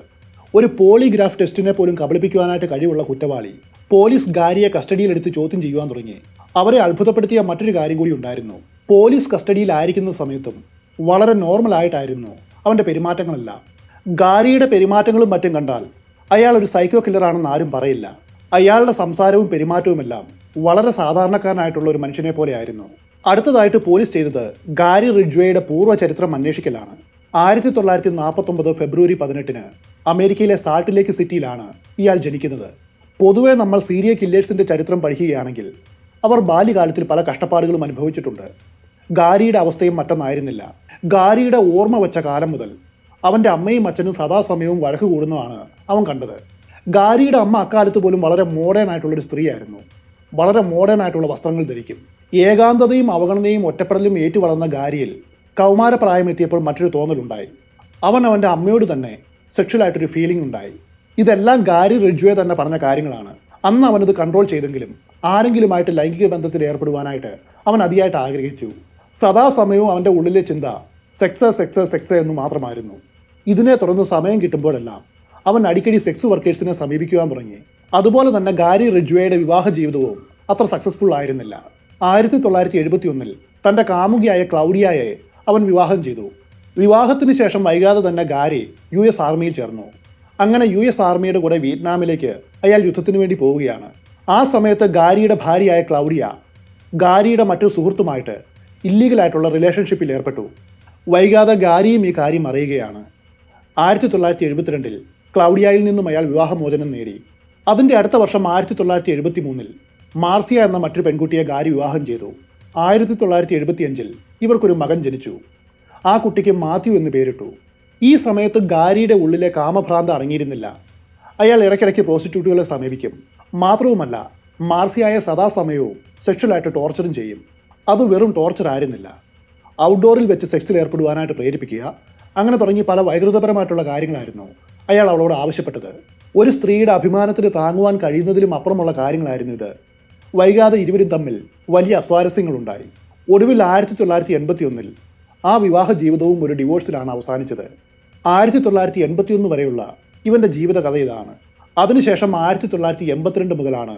ഒരു പോളിഗ്രാഫ് ടെസ്റ്റിനെ പോലും കബളിപ്പിക്കുവാനായിട്ട് കഴിവുള്ള കുറ്റവാളി പോലീസ് ഗാരിയെ കസ്റ്റഡിയിലെടുത്ത് ചോദ്യം ചെയ്യുവാൻ തുടങ്ങി. അവരെ അത്ഭുതപ്പെടുത്തിയ മറ്റൊരു കാര്യം കൂടി ഉണ്ടായിരുന്നു. പോലീസ് കസ്റ്റഡിയിലായിരിക്കുന്ന സമയത്തും വളരെ നോർമൽ നോർമലായിട്ടായിരുന്നു അവന്റെ പെരുമാറ്റങ്ങളെല്ലാം. ഗാരിയുടെ പെരുമാറ്റങ്ങളും മറ്റും കണ്ടാൽ അയാൾ ഒരു സൈക്കോ കില്ലറാണെന്ന് ആരും പറയില്ല. അയാളുടെ സംസാരവും പെരുമാറ്റവുമെല്ലാം വളരെ സാധാരണക്കാരനായിട്ടുള്ള ഒരു മനുഷ്യനെ പോലെയായിരുന്നു. അടുത്തതായിട്ട് പോലീസ് ചെയ്തത് ഗാരി റിഡ്വേയുടെ പൂർവ ചരിത്രം അന്വേഷിക്കലാണ്. ആയിരത്തി തൊള്ളായിരത്തി നാൽപ്പത്തൊമ്പത് ഫെബ്രുവരി പതിനെട്ടിന് അമേരിക്കയിലെ സാൾട്ട് ലേക്ക് സിറ്റിയിലാണ് ഇയാൾ ജനിക്കുന്നത്. പൊതുവേ നമ്മൾ സീരിയ കില്ലേഴ്സിന്റെ ചരിത്രം പഠിക്കുകയാണെങ്കിൽ അവർ ബാല്യകാലത്തിൽ പല കഷ്ടപ്പാടുകളും അനുഭവിച്ചിട്ടുണ്ട്. ഗാരിയുടെ അവസ്ഥയും മറ്റൊന്നായിരുന്നില്ല. ഗാരിയുടെ ഓർമ്മ വെച്ച കാലം മുതൽ അവന്റെ അമ്മയും അച്ഛനും സദാസമയവും വഴക്ക് കൂടുന്നതാണ് അവൻ കണ്ടത്. ഗാരിയുടെ അമ്മ അക്കാലത്ത് പോലും വളരെ മോഡേൺ ആയിട്ടുള്ളൊരു സ്ത്രീയായിരുന്നു. വളരെ മോഡേൺ ആയിട്ടുള്ള വസ്ത്രങ്ങൾ ധരിക്കും. ഏകാന്തതയും അവഗണനയും ഒറ്റപ്പെടലും ഏറ്റുവളർന്ന ഗാരിയിൽ കൗമാരപ്രായം എത്തിയപ്പോൾ മറ്റൊരു തോന്നലുണ്ടായി. അവൻ അവന്റെ അമ്മയോട് തന്നെ സെക്ഷലായിട്ടൊരു ഫീലിംഗ് ഉണ്ടായി. ഇതെല്ലാം ഗാരി റിജ്വേ തന്നെ പറഞ്ഞ കാര്യങ്ങളാണ്. അന്ന് അവനത് കൺട്രോൾ ചെയ്തെങ്കിലും ആരെങ്കിലുമായിട്ട് ലൈംഗിക ബന്ധത്തിൽ ഏർപ്പെടുവാനായിട്ട് അവൻ അതിയായിട്ട് ആഗ്രഹിച്ചു. സദാസമയവും അവന്റെ ഉള്ളിലെ ചിന്ത സെക്സ് സെക്സ് സെക്സ് എന്ന് മാത്രമായിരുന്നു. ഇതിനെ തുടർന്ന് സമയം കിട്ടുമ്പോഴെല്ലാം അവൻ അടിക്കടി സെക്സ് വർക്കേഴ്സിനെ സമീപിക്കുവാൻ തുടങ്ങി. അതുപോലെ തന്നെ ഗാരി റിജ്വേയുടെ വിവാഹ ജീവിതവും അത്ര സക്സസ്ഫുൾ ആയിരുന്നില്ല. ആയിരത്തി തൊള്ളായിരത്തി എഴുപത്തി ഒന്നിൽ തന്റെ കാമുകിയായ ക്ലൗഡിയയെ അവൻ വിവാഹം ചെയ്തു. വിവാഹത്തിന് ശേഷം വൈകാതെ തന്നെ ഗാരി യു എസ് ആർമിയിൽ ചേർന്നു. അങ്ങനെ യു എസ് ആർമിയുടെ കൂടെ വിയറ്റ്നാമിലേക്ക് അയാൾ യുദ്ധത്തിന് വേണ്ടി പോവുകയാണ്. ആ സമയത്ത് ഗാരിയുടെ ഭാര്യയായ ക്ലൗഡിയ ഗാരിയുടെ മറ്റൊരു സുഹൃത്തുമായിട്ട് ഇല്ലീഗലായിട്ടുള്ള റിലേഷൻഷിപ്പിൽ ഏർപ്പെട്ടു. വൈകാതെ ഗാരിയും ഈ കാര്യം അറിയുകയാണ്. ആയിരത്തി തൊള്ളായിരത്തി എഴുപത്തിരണ്ടിൽ ക്ലൗഡിയയിൽ നിന്നും അയാൾ വിവാഹമോചനം നേടി. അതിന്റെ അടുത്ത വർഷം ആയിരത്തി തൊള്ളായിരത്തി എഴുപത്തി മൂന്നിൽ മാർസിയ എന്ന മറ്റൊരു പെൺകുട്ടിയെ ഗാരി വിവാഹം ചെയ്തു. ആയിരത്തി തൊള്ളായിരത്തി എഴുപത്തിയഞ്ചിൽ ഇവർക്കൊരു മകൻ ജനിച്ചു. ആ കുട്ടിക്ക് മാത്യു എന്ന് പേരിട്ടു. ഈ സമയത്ത് ഗാരിയുടെ ഉള്ളിലെ കാമഭ്രാന്ത് അടങ്ങിയിരുന്നില്ല. അയാൾ ഇടയ്ക്കിടയ്ക്ക് പ്രോസ്റ്റിറ്റ്യൂട്ടുകളെ സമീപിക്കും. മാത്രവുമല്ല മാർസിയായ സദാസമയവും സെക്ഷലായിട്ട് ടോർച്ചറും ചെയ്യും. അത് വെറും ടോർച്ചർ ആയിരുന്നില്ല. ഔട്ട്ഡോറിൽ വെച്ച് സെക്സിൽ ഏർപ്പെടുവാനായിട്ട് പ്രേരിപ്പിക്കുക അങ്ങനെ തുടങ്ങി പല വൈകൃതപരമായിട്ടുള്ള കാര്യങ്ങളായിരുന്നു അയാൾ അവളോട് ആവശ്യപ്പെട്ടത്. ഒരു സ്ത്രീയുടെ അഭിമാനത്തിന് താങ്ങുവാൻ കഴിയുന്നതിലും അപ്പുറമുള്ള കാര്യങ്ങളായിരുന്നു ഇത്. വൈകാതെ ഇരുവരും തമ്മിൽ വലിയ അസ്വാരസ്യങ്ങളുണ്ടായി. ഒടുവിൽ ആയിരത്തി തൊള്ളായിരത്തി എൺപത്തി ഒന്നിൽ ആ വിവാഹ ജീവിതവും ഒരു ഡിവോഴ്സിലാണ് അവസാനിച്ചത്. ആയിരത്തി തൊള്ളായിരത്തി എൺപത്തിയൊന്ന് വരെയുള്ള ഇവന്റെ ജീവിതകഥ ഇതാണ്. അതിനുശേഷം ആയിരത്തി തൊള്ളായിരത്തി എൺപത്തിരണ്ട് മുതലാണ്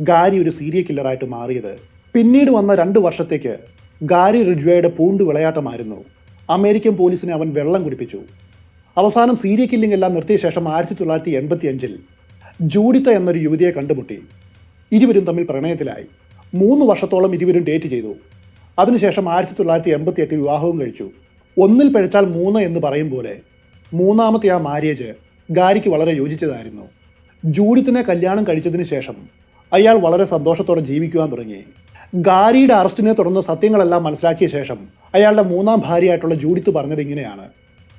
ഗാരി ഒരു സീരിയ കില്ലറായിട്ട് മാറിയത്. പിന്നീട് വന്ന രണ്ട് വർഷത്തേക്ക് ഗാരി റിജ്വയുടെ പൂണ്ട് വിളയാട്ടമായിരുന്നു. അമേരിക്കൻ പോലീസിനെ അവൻ വെള്ളം കുടിപ്പിച്ചു. അവസാനം സീരിയ കില്ലിംഗ് എല്ലാം നിർത്തിയ ശേഷം ആയിരത്തി തൊള്ളായിരത്തി എൺപത്തി അഞ്ചിൽ ജൂഡിത്ത എന്നൊരു യുവതിയെ കണ്ടുമുട്ടി. ഇരുവരും തമ്മിൽ പ്രണയത്തിലായി. മൂന്ന് വർഷത്തോളം ഇരുവരും ഡേറ്റ് ചെയ്തു. അതിനുശേഷം ആയിരത്തി തൊള്ളായിരത്തി എൺപത്തി എട്ടിൽ വിവാഹവും കഴിച്ചു. ഒന്നിൽ പഴിച്ചാൽ മൂന്ന് എന്ന് പറയും പോലെ മൂന്നാമത്തെ ആ മാര്യേജ് ഗാരിക്ക് വളരെ യോജിച്ചതായിരുന്നു. ജൂഡിത്തിനെ കല്യാണം കഴിച്ചതിന് ശേഷം അയാൾ വളരെ സന്തോഷത്തോടെ ജീവിക്കുവാൻ തുടങ്ങി. ഗാരിയുടെ അറസ്റ്റിനെ തുടർന്ന് സത്യങ്ങളെല്ലാം മനസ്സിലാക്കിയ ശേഷം അയാളുടെ മൂന്നാം ഭാര്യയായിട്ടുള്ള ജൂഡിത്ത് പറഞ്ഞത് ഇങ്ങനെയാണ്.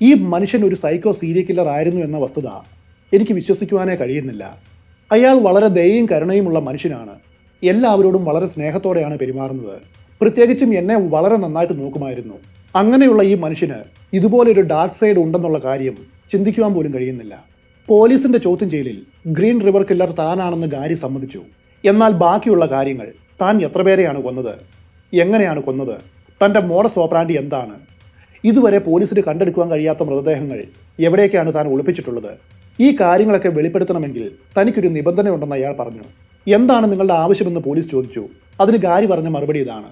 ഈ മനുഷ്യൻ ഒരു സൈക്കോ സീരിയൽ കില്ലർ ആയിരുന്നു എന്ന വസ്തുത എനിക്ക് വിശ്വസിക്കുവാനേ കഴിയുന്നില്ല. അയാൾ വളരെ ദയയും കരുണയുമുള്ള മനുഷ്യനാണ്. എല്ലാവരോടും വളരെ സ്നേഹത്തോടെയാണ് പെരുമാറുന്നത്. പ്രത്യേകിച്ചും എന്നെ വളരെ നന്നായിട്ട് നോക്കുമായിരുന്നു. അങ്ങനെയുള്ള ഈ മനുഷ്യന് ഇതുപോലൊരു ഡാർക്ക് സൈഡ് ഉണ്ടെന്നുള്ള കാര്യം ചിന്തിക്കുവാൻ പോലും കഴിയുന്നില്ല. പോലീസിന്റെ ചോദ്യം ചെയ്യലിൽ ഗ്രീൻ റിവർ കില്ലർ താനാണെന്ന് ഗാരി സമ്മതിച്ചു. എന്നാൽ ബാക്കിയുള്ള കാര്യങ്ങൾ താൻ എത്ര പേരെയാണ് കൊന്നത്? എങ്ങനെയാണ് കൊന്നത്? തന്റെ മോഡസ് ഓപ്പറാൻഡി എന്താണ്? ഇതുവരെ പോലീസിന് കണ്ടെടുക്കുവാൻ കഴിയാത്ത മൃതദേഹങ്ങൾ എവിടേക്കാണ് താൻ ഒളിപ്പിച്ചിട്ടുള്ളത്? ഈ കാര്യങ്ങളൊക്കെ വെളിപ്പെടുത്തണമെങ്കിൽ തനിക്കൊരു നിബന്ധനയുണ്ടെന്ന് അയാൾ പറഞ്ഞു. എന്താണ് നിങ്ങളുടെ ആവശ്യമെന്ന് പോലീസ് ചോദിച്ചു. അതിന് ഗാരി പറഞ്ഞ മറുപടി ഇതാണ്.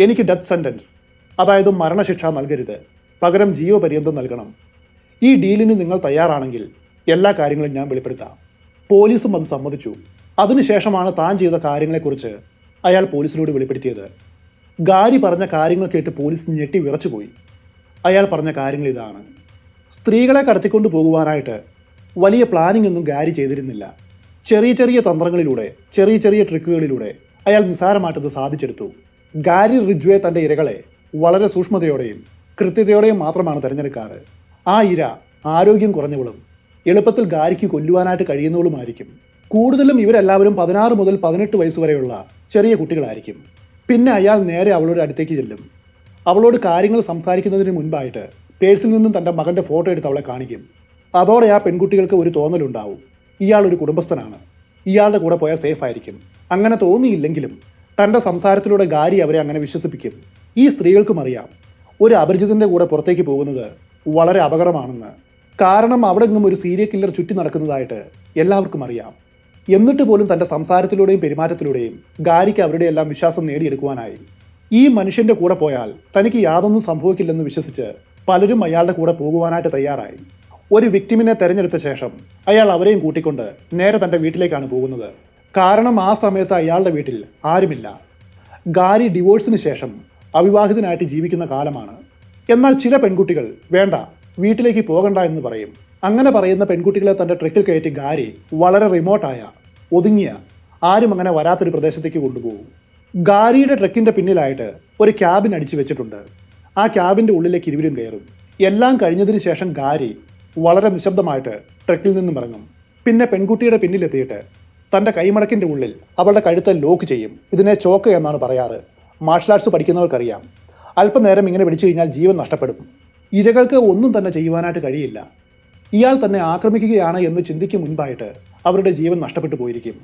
എനിക്ക് ഡെത്ത് സെന്റൻസ് അതായത് മരണശിക്ഷ നൽകരുത്. പകരം ജീവപര്യന്തം നൽകണം. ഈ ഡീലിന് നിങ്ങൾ തയ്യാറാണെങ്കിൽ എല്ലാ കാര്യങ്ങളും ഞാൻ വെളിപ്പെടുത്താം. പോലീസും അത് സമ്മതിച്ചു. അതിനുശേഷമാണ് താൻ ചെയ്ത കാര്യങ്ങളെക്കുറിച്ച് അയാൾ പോലീസിനോട് വെളിപ്പെടുത്തിയത്. ഗാരി പറഞ്ഞ കാര്യങ്ങൾ കേട്ട് പോലീസ് ഞെട്ടി വിറച്ചുപോയി. അയാൾ പറഞ്ഞ കാര്യങ്ങൾ ഇതാണ്. സ്ത്രീകളെ കടത്തിക്കൊണ്ടു പോകുവാനായിട്ട് വലിയ പ്ലാനിംഗ് ഒന്നും ഗാരി ചെയ്തിരുന്നില്ല. ചെറിയ ചെറിയ തന്ത്രങ്ങളിലൂടെ ചെറിയ ചെറിയ ട്രിക്കുകളിലൂടെ അയാൾ നിസ്സാരമായിട്ടത് സാധിച്ചെടുത്തു. ഗാരി റിജ്വേ തന്റെ ഇരകളെ വളരെ സൂക്ഷ്മതയോടെയും കൃത്യതയോടെയും മാത്രമാണ് തിരഞ്ഞെടുക്കാറ്. ആ ഇര ആരോഗ്യം കുറഞ്ഞവളും എളുപ്പത്തിൽ ഗാരിക്ക് കൊല്ലുവാനായിട്ട് കഴിയുന്നവളുമായിരിക്കും. കൂടുതലും ഇവരെല്ലാവരും പതിനാറ് മുതൽ പതിനെട്ട് വയസ്സ് വരെയുള്ള ചെറിയ കുട്ടികളായിരിക്കും. പിന്നെ അയാൾ നേരെ അവളുടെ അടുത്തേക്ക് ചെല്ലും. അവളോട് കാര്യങ്ങൾ സംസാരിക്കുന്നതിന് മുൻപായിട്ട് പേഴ്സിൽ നിന്നും തന്റെ മകന്റെ ഫോട്ടോ എടുത്ത് അവളെ കാണിക്കും. അതോടെ ആ പെൺകുട്ടികൾക്ക് ഒരു തോന്നലുണ്ടാവും. ഇയാൾ ഒരു കുടുംബസ്ഥനാണ്. ഇയാളുടെ കൂടെ പോയാൽ സേഫ് ആയിരിക്കും. അങ്ങനെ തോന്നിയില്ലെങ്കിലും തന്റെ സംസാരത്തിലൂടെ ഗാരി അവരെ അങ്ങനെ വിശ്വസിപ്പിക്കും. ഈ സ്ത്രീകൾക്കും അറിയാം ഒരു അപരിചിതന്റെ കൂടെ പുറത്തേക്ക് പോകുന്നത് വളരെ അപകടമാണെന്ന്. കാരണം അവിടെ നിന്നും ഒരു സീരിയൽ കില്ലർ ചുറ്റി നടക്കുന്നതായിട്ട് എല്ലാവർക്കും അറിയാം. എന്നിട്ട് പോലും തന്റെ സംസാരത്തിലൂടെയും പെരുമാറ്റത്തിലൂടെയും ഗാരിക്ക് അവരുടെ എല്ലാം വിശ്വാസം നേടിയെടുക്കുവാനായി. ഈ മനുഷ്യന്റെ കൂടെ പോയാൽ തനിക്ക് യാതൊന്നും സംഭവിക്കില്ലെന്ന് വിശ്വസിച്ച് പലരും അയാളുടെ കൂടെ പോകുവാനായിട്ട് തയ്യാറായി. ഒരു വിക്ടിമിനെ തെരഞ്ഞെടുത്ത ശേഷം അയാൾ അവരെയും കൂട്ടിക്കൊണ്ട് നേരെ തന്റെ വീട്ടിലേക്കാണ് പോകുന്നത്. കാരണം ആ സമയത്ത് അയാളുടെ വീട്ടിൽ ആരുമില്ല. ഗാരി ഡിവോഴ്സിന് ശേഷം അവിവാഹിതനായിട്ട് ജീവിക്കുന്ന കാലമാണ്. എന്നാൽ ചില പെൺകുട്ടികൾ വേണ്ട വീട്ടിലേക്ക് പോകണ്ട എന്ന് പറയും. അങ്ങനെ പറയുന്ന പെൺകുട്ടികളെ തന്റെ ട്രക്കിൽ കയറ്റി ഗാരി വളരെ റിമോട്ടായ ഒതുങ്ങിയ ആരും അങ്ങനെ വരാത്തൊരു പ്രദേശത്തേക്ക് കൊണ്ടുപോകും. ഗാരിയുടെ ട്രക്കിന്റെ പിന്നിലായിട്ട് ഒരു ക്യാബിൻ അടിച്ചു വെച്ചിട്ടുണ്ട്. ആ ക്യാബിന്റെ ഉള്ളിലേക്ക് ഇരുവരും കയറും. എല്ലാം കഴിഞ്ഞതിന് ശേഷം ഗാരി വളരെ നിശബ്ദമായിട്ട് ട്രക്കിൽ നിന്നും ഇറങ്ങും. പിന്നെ പെൺകുട്ടിയുടെ പിന്നിലെത്തിയിട്ട് തന്റെ കൈമടക്കിന്റെ ഉള്ളിൽ അവളുടെ കഴുത്തെ ലോക്ക് ചെയ്യും. ഇതിനെ ചോക്ക് എന്നാണ് പറയാറ്. മാർഷൽ ആർട്സ് പഠിക്കുന്നവർക്കറിയാം. അല്പനേരം ഇങ്ങനെ പിടിച്ചു കഴിഞ്ഞാൽ ജീവൻ നഷ്ടപ്പെടും. ഇരകൾക്ക് ഒന്നും തന്നെ ചെയ്യുവാനായിട്ട് കഴിയില്ല. ഇയാൾ തന്നെ ആക്രമിക്കുകയാണ് എന്ന് ചിന്തിക്കും മുൻപായിട്ട് അവരുടെ ജീവൻ നഷ്ടപ്പെട്ടു പോയിരിക്കും.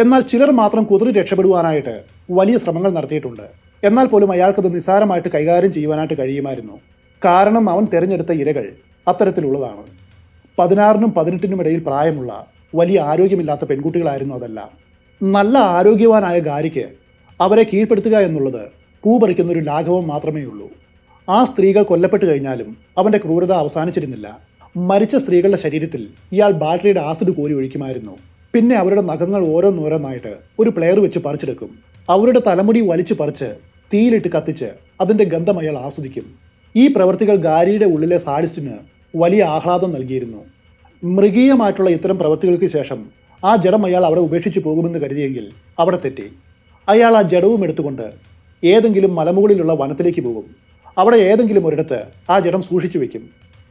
എന്നാൽ ചിലർ മാത്രം കുതിരി രക്ഷപ്പെടുവാനായിട്ട് വലിയ ശ്രമങ്ങൾ നടത്തിയിട്ടുണ്ട്. എന്നാൽ പോലും അയാൾക്കത് നിസ്സാരമായിട്ട് കൈകാര്യം ചെയ്യുവാനായിട്ട് കഴിയുമായിരുന്നു. കാരണം അവൻ തിരഞ്ഞെടുത്ത ഇരകൾ അത്തരത്തിലുള്ളതാണ്. പതിനാറിനും പതിനെട്ടിനും ഇടയിൽ പ്രായമുള്ള വലിയ ആരോഗ്യമില്ലാത്ത പെൺകുട്ടികളായിരുന്നു അതെല്ലാം. നല്ല ആരോഗ്യവാനായ ഗാരിക്ക് അവരെ കീഴ്പ്പെടുത്തുക എന്നുള്ളത് പൂപറിക്കുന്ന ഒരു ലാഘവം മാത്രമേ ഉള്ളൂ. ആ സ്ത്രീകൾ കൊല്ലപ്പെട്ടു കഴിഞ്ഞാലും അവന്റെ ക്രൂരത അവസാനിച്ചിരുന്നില്ല. മരിച്ച സ്ത്രീകളുടെ ശരീരത്തിൽ ഇയാൾ ബാറ്ററിയുടെ ആസിഡ് കോരി ഒഴിക്കുമായിരുന്നു. പിന്നെ അവരുടെ നഖങ്ങൾ ഓരോന്നോരോന്നായിട്ട് ഒരു പ്ലെയർ വെച്ച് പറിച്ചെടുക്കും. അവരുടെ തലമുടി വലിച്ചു പറിച്ച് തീയിലിട്ട് കത്തിച്ച് അതിന്റെ ഗന്ധം അയാൾ ആസ്വദിക്കും. ഈ പ്രവൃത്തികൾ ഗാരിയുടെ ഉള്ളിലെ സാഡിസ്റ്റിന് വലിയ ആഹ്ലാദം നൽകിയിരുന്നു. മൃഗീയമായിട്ടുള്ള ഇത്തരം പ്രവൃത്തികൾക്ക് ശേഷം ആ ജഡം അയാൾ അവിടെ ഉപേക്ഷിച്ച് പോകുമെന്ന് കരുതിയെങ്കിൽ അവിടെ തെറ്റി. അയാൾ ആ ജഡവും എടുത്തുകൊണ്ട് ഏതെങ്കിലും മലമുകളിലുള്ള വനത്തിലേക്ക് പോകും. അവിടെ ഏതെങ്കിലും ഒരിടത്ത് ആ ജഡം സൂക്ഷിച്ചു വെക്കും.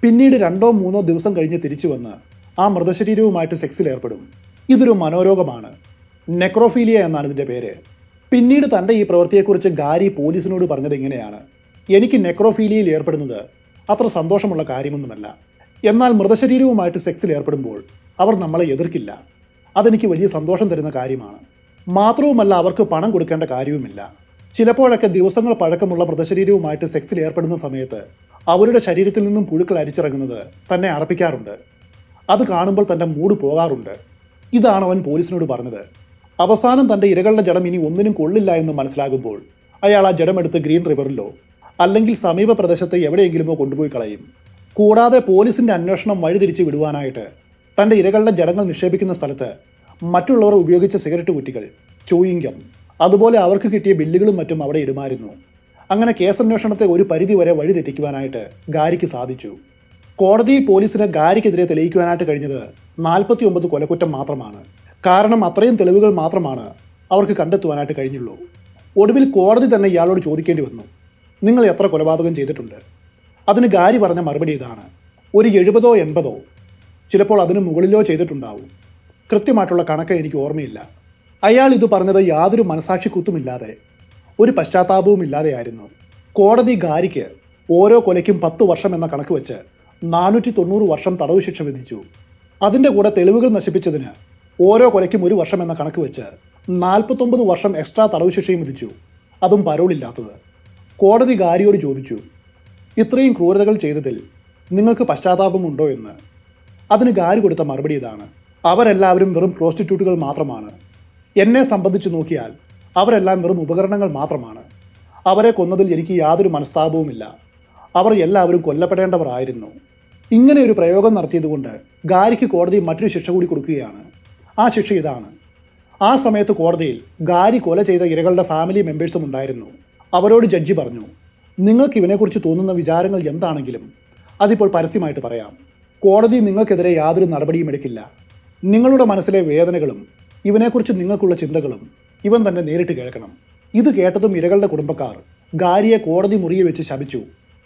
പിന്നീട് രണ്ടോ മൂന്നോ ദിവസം കഴിഞ്ഞ് തിരിച്ചു വന്ന് ആ മൃതശരീരവുമായിട്ട് സെക്സിൽ ഏർപ്പെടും. ഇതൊരു മനോരോഗമാണ്. നെക്രോഫീലിയ എന്നാണ് ഇതിന്റെ പേര്. പിന്നീട് തന്റെ ഈ പ്രവൃത്തിയെക്കുറിച്ച് ഗാരി പോലീസിനോട് പറഞ്ഞത് ഇങ്ങനെയാണ്. എനിക്ക് നെക്രോഫീലിയയിൽ ഏർപ്പെടുന്നത് അത്ര സന്തോഷമുള്ള കാര്യമൊന്നുമല്ല. എന്നാൽ മൃതശരീരവുമായിട്ട് സെക്സിൽ ഏർപ്പെടുമ്പോൾ അവർ നമ്മളെ എതിർക്കില്ല. അതെനിക്ക് വലിയ സന്തോഷം തരുന്ന കാര്യമാണ്. മാത്രവുമല്ല അവർക്ക് പണം കൊടുക്കേണ്ട കാര്യവുമില്ല. ചിലപ്പോഴൊക്കെ ദിവസങ്ങൾ പഴക്കമുള്ള മൃതശരീരവുമായിട്ട് സെക്സിൽ ഏർപ്പെടുന്ന സമയത്ത് അവരുടെ ശരീരത്തിൽ നിന്നും പുഴുക്കൾ അരിച്ചിറങ്ങുന്നത് തന്നെ അറപ്പിക്കാറുണ്ട്. അത് കാണുമ്പോൾ തന്റെ മൂഡ് പോകാറുണ്ട്. ഇതാണ് അവൻ പോലീസിനോട് പറഞ്ഞത്. അവസാനം തന്റെ ഇരകളുടെ ജഡം ഇനി ഒന്നിനും കൊള്ളില്ല എന്ന് മനസ്സിലാകുമ്പോൾ അയാൾ ആ ജഡമെടുത്ത് ഗ്രീൻ റിവറിലോ അല്ലെങ്കിൽ സമീപ പ്രദേശത്ത് എവിടെയെങ്കിലുമോ കൊണ്ടുപോയി കളയും. കൂടാതെ പോലീസിന്റെ അന്വേഷണം വഴിതിരിച്ച് വിടുവാനായിട്ട് തന്റെ ഇരകളുടെ ജടങ്ങൾ നിക്ഷേപിക്കുന്ന സ്ഥലത്ത് മറ്റുള്ളവർ ഉപയോഗിച്ച സിഗരറ്റ് കുറ്റികൾ ചൂയിങ്കം അതുപോലെ അവർക്ക് കിട്ടിയ ബില്ലുകളും മറ്റും അവിടെ ഇടുമായിരുന്നു. അങ്ങനെ കേസന്വേഷണത്തെ ഒരു പരിധി വരെ വഴിതെറ്റിക്കുവാനായിട്ട് ഗാരിക്ക് സാധിച്ചു. കോടതിയിൽ പോലീസിന് ഗാരിക്കെതിരെ തെളിയിക്കുവാനായിട്ട് കഴിഞ്ഞത് നാൽപ്പത്തി ഒമ്പത് കൊലക്കുറ്റം മാത്രമാണ്. കാരണം അത്രയും തെളിവുകൾ മാത്രമാണ് അവർക്ക് കണ്ടെത്തുവാനായിട്ട് കഴിഞ്ഞുള്ളൂ. ഒടുവിൽ കോടതി തന്നെ ഇയാളോട് ചോദിക്കേണ്ടി വന്നു. നിങ്ങൾ എത്ര കൊലപാതകം ചെയ്തിട്ടുണ്ട്? അതിന് ഗാരി പറഞ്ഞ മറുപടി ഇതാണ്. ഒരു എഴുപതോ എൺപതോ ചിലപ്പോൾ അതിന് മുകളിലോ ചെയ്തിട്ടുണ്ടാവും. കൃത്യമായിട്ടുള്ള കണക്ക് എനിക്ക് ഓർമ്മയില്ല. അയാൾ ഇത് പറഞ്ഞത് യാതൊരു മനസാക്ഷി കുത്തുമില്ലാതെ ഒരു പശ്ചാത്താപവും ഇല്ലാതെയായിരുന്നു കോടതി ഗാരിക്ക് ഓരോ കൊലയ്ക്കും പത്ത് വർഷം എന്ന കണക്ക് വെച്ച് നാനൂറ്റി തൊണ്ണൂറ് വർഷം തടവ് ശിക്ഷ വിധിച്ചു. അതിന്റെ കൂടെ തെളിവുകൾ നശിപ്പിച്ചതിന് ഓരോ കൊലയ്ക്കും ഒരു വർഷം എന്ന കണക്ക് വെച്ച് നാൽപ്പത്തൊമ്പത് വർഷം എക്സ്ട്രാ തടവ് ശിക്ഷയും വിധിച്ചു. അതും പരോളില്ലാത്തത്. കോടതി ഗാരിയോട് ചോദിച്ചു ഇത്രയും ക്രൂരതകൾ ചെയ്തതിൽ നിങ്ങൾക്ക് പശ്ചാത്താപമുണ്ടോ എന്ന്? അതിന് ഗാരി കൊടുത്ത മറുപടി ഇതാണ്. അവരെല്ലാവരും വെറും പ്രോസ്റ്റിറ്റ്യൂട്ടുകൾ മാത്രമാണ്. എന്നെ സംബന്ധിച്ച് നോക്കിയാൽ അവരെല്ലാം വെറും ഉപകരണങ്ങൾ മാത്രമാണ്. അവരെ കൊന്നതിൽ എനിക്ക് യാതൊരു മനസ്താപവുമില്ല. അവർ എല്ലാവരും കൊല്ലപ്പെടേണ്ടവർ ആയിരുന്നു. ഇങ്ങനെ ഒരു പ്രയോഗം നടത്തിയതുകൊണ്ട് ഗാരിക്ക് കോടതി മറ്റൊരു ശിക്ഷ കൂടി കൊടുക്കുകയാണ്. ആ ശിക്ഷ ഇതാണ്. ആ സമയത്ത് കോടതിയിൽ ഗാരി കൊല ചെയ്ത ഇരകളുടെ ഫാമിലി മെമ്പേഴ്സും ഉണ്ടായിരുന്നു. അവരോട് ജഡ്ജി പറഞ്ഞു നിങ്ങൾക്ക് ഇവനെക്കുറിച്ച് തോന്നുന്ന വിചാരങ്ങൾ എന്താണെങ്കിലും അതിപ്പോൾ പരസ്യമായിട്ട് പറയാം. കോടതി നിങ്ങൾക്കെതിരെ യാതൊരു നടപടിയും എടുക്കില്ല. നിങ്ങളുടെ മനസ്സിലെ വേദനകളും ഇവനെക്കുറിച്ച് നിങ്ങൾക്കുള്ള ചിന്തകളും ഇവൻ തന്നെ നേരിട്ട് കേൾക്കണം. ഇത് കേട്ടതും ഇരകളുടെ കുടുംബക്കാർ ഗാരിയെ കോടതി മുറിയിൽ വെച്ച് ശപിച്ചു.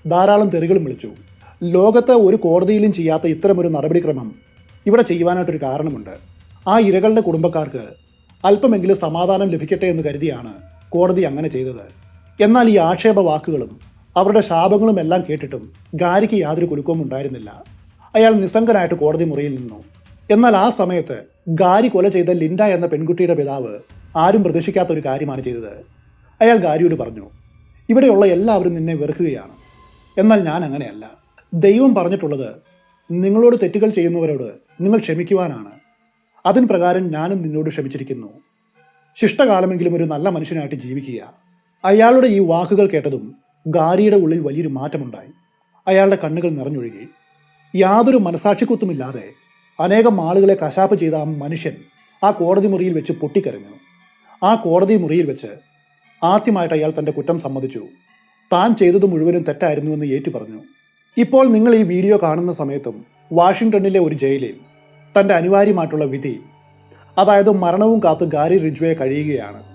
ധാരാളം തെറികളും വിളിച്ചു. ലോകത്തെ ഒരു കോടതിയിലും ചെയ്യാത്ത ഇത്തരമൊരു നടപടിക്രമം ഇവിടെ ചെയ്യുവാനായിട്ടൊരു കാരണമുണ്ട്. ആ ഇരകളുടെ കുടുംബക്കാർക്ക് അല്പമെങ്കിലും സമാധാനം ലഭിക്കട്ടെ എന്ന് കരുതിയാണ് കോടതി അങ്ങനെ ചെയ്തത്. എന്നാൽ ഈ ആക്ഷേപ വാക്കുകളും അവരുടെ ശാപങ്ങളും എല്ലാം കേട്ടിട്ടും ഗാരിക്ക് യാതൊരു കുലുക്കവും ഉണ്ടായിരുന്നില്ല. അയാൾ നിസ്സംഗനായിട്ട് കോടതി മുറിയിൽ നിന്നു. എന്നാൽ ആ സമയത്ത് ഗാരി കൊല ചെയ്ത ലിൻഡ എന്ന പെൺകുട്ടിയുടെ പിതാവ് ആരും പ്രതീക്ഷിക്കാത്ത ഒരു കാര്യമാണ് ചെയ്തത്. അയാൾ ഗാരിയോട് പറഞ്ഞു ഇവിടെയുള്ള എല്ലാവരും നിന്നെ വെറുക്കുകയാണ്. എന്നാൽ ഞാൻ അങ്ങനെയല്ല. ദൈവം പറഞ്ഞിട്ടുള്ളത് നിങ്ങളോട് തെറ്റുകൾ ചെയ്യുന്നവരോട് നിങ്ങൾ ക്ഷമിക്കുവാനാണ്. അതിന് പ്രകാരം ഞാനും നിന്നോട് ക്ഷമിച്ചിരിക്കുന്നു. ശിഷ്ടകാലമെങ്കിലും ഒരു നല്ല മനുഷ്യനായിട്ട് ജീവിക്കുക. അയാളുടെ ഈ വാക്കുകൾ കേട്ടതും ഗാരിയുടെ ഉള്ളിൽ വലിയൊരു മാറ്റമുണ്ടായി. അയാളുടെ കണ്ണുകൾ നിറഞ്ഞൊഴുകി. യാതൊരു മനസാക്ഷിക്കുത്തുമില്ലാതെ അനേകം ആളുകളെ കശാപ്പ് ചെയ്ത ആ മനുഷ്യൻ ആ കോടതി മുറിയിൽ വെച്ച് പൊട്ടിക്കരഞ്ഞു. ആ കോടതി മുറിയിൽ വെച്ച് ആദ്യമായിട്ട് അയാൾ തന്റെ കുറ്റം സമ്മതിച്ചു. താൻ ചെയ്തത് മുഴുവനും തെറ്റായിരുന്നുവെന്ന് ഏറ്റു പറഞ്ഞു. ഇപ്പോൾ നിങ്ങൾ ഈ വീഡിയോ കാണുന്ന സമയത്തും വാഷിങ്ടണിലെ ഒരു ജയിലിൽ തന്റെ അനിവാര്യമായിട്ടുള്ള വിധി അതായത് മരണവും കാത്ത് ഗാരി റിജ്വയെ കഴിയുകയാണ്.